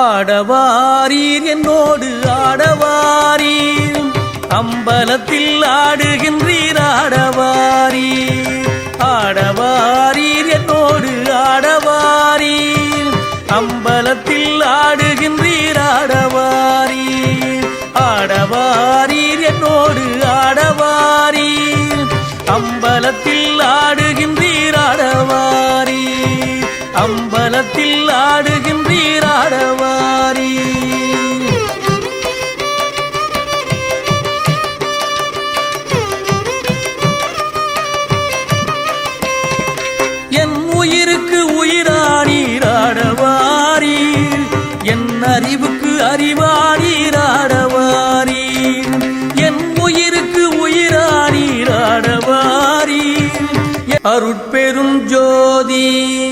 ஆடவாரீர் என்னோடு ஆடவாரீர். அம்பலத்தில் ஆடுகின்றீர் ஆடவாரீர். ஆடவாரீர் என்னோடு ஆடவாரீர். அம்பலத்தில் ஆடுகின்றீர் ஆடவாரீர். ஆடவாரீர் என்னோடு ஆடவாரீர். அம்பலத்தில் ஆடுகின்றீர் ஆடவாரீர். அம்பலத்தில் ஆடுகின்றீராடவாரி என் உயிருக்கு உயிரானீர் என் அறிவுக்கு அறிவானீர் என் உயிருக்கு உயிரானீர் அருட்பெரும் ஜோதி.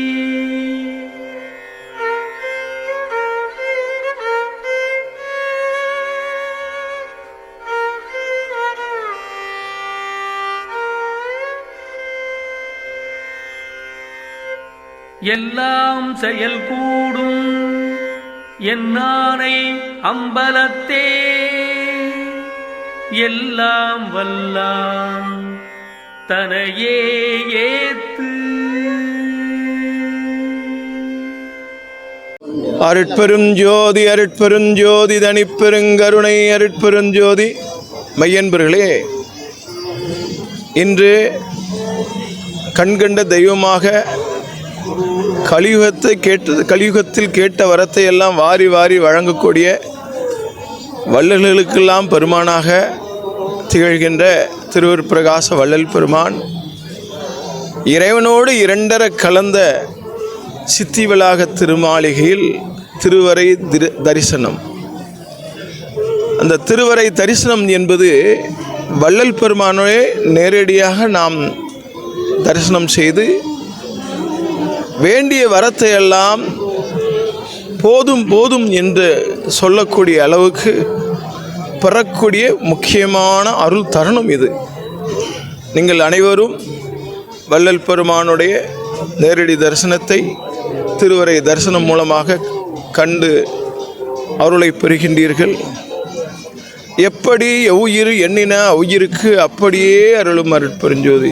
எல்லாம் செயல் கூடும் என்னானை அம்பலத்தே. எல்லாம் வல்லாம் தனையே ஏத்து. அருட்பெரும் ஜோதி அருட்பெரும் ஜோதி தனிப்பெருங்கருணை அருட்பெரும் ஜோதி. மையன்பர்களே இன்று கண்கண்ட தெய்வமாக கலியுகத்தை கேட்டது கலியுகத்தில் கேட்ட வரத்தை எல்லாம் வாரி வாரி வழங்கக்கூடிய வள்ளல்களுக்கெல்லாம் பெருமானாக திகழ்கின்ற திருவர் பிரகாச வள்ளல் பெருமான் இறைவனோடு இரண்டர கலந்த சித்திவளாக திருமாளிகையில் திருவரை திரு- தரிசனம். அந்த திருவரை தரிசனம் என்பது வள்ளல் பெருமானே நேரடியாக நாம் தரிசனம் செய்து வேண்டிய வரத்தை எல்லாம் போதும் போதும் என்று சொல்லக்கூடிய அளவுக்கு பெறக்கூடிய முக்கியமான அருள் தருணம் இது. நீங்கள் அனைவரும் வள்ளல் பெருமானுடைய நேரடி தரிசனத்தை திருவரை தரிசனம் மூலமாக கண்டு அருளை பெறுகின்றீர்கள். எப்படி எவ்வுயிர் எண்ணின உயிருக்கு அப்படியே அருளும் அருட்பெருஞ்சோதி.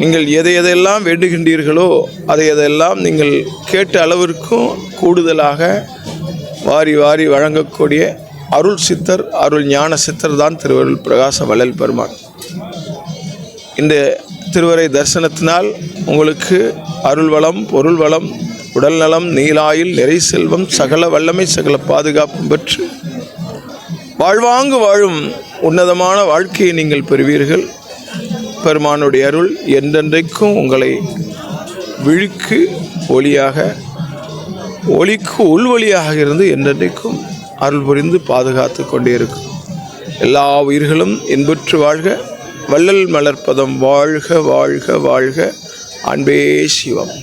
நீங்கள் எதை எதையெல்லாம் வேண்டுகின்றீர்களோ அதை எதையெல்லாம் நீங்கள் கேட்ட அளவிற்கும் கூடுதலாக வாரி வாரி வழங்கக்கூடிய அருள் சித்தர் அருள் ஞான சித்தர் தான் திருவருள் பிரகாச வள்ளல் பெருமான். இந்த திருவரை தரிசனத்தினால் உங்களுக்கு அருள் வளம் பொருள் வளம் உடல் நலம் நீலாயில் நிறை செல்வம் சகல வல்லமை சகல பாதுகாப்பும் பெற்று வாழ்வாங்கு வாழும் உன்னதமான வாழ்க்கையை நீங்கள் பெறுவீர்கள். பெருமானுடைய அருள் என்றென்றைக்கும் உங்களை விழிக்கு ஒளியாக ஒளிக்கு உள்வழியாக இருந்து என்றென்றைக்கும் அருள் புரிந்து பாதுகாத்து கொண்டே இருக்கும் எல்லா உயிர்களும் இன்புற்று வாழ்க வள்ளல் மலர்ப்பதம் வாழ்க வாழ்க வாழ்க. அன்பே சிவம்.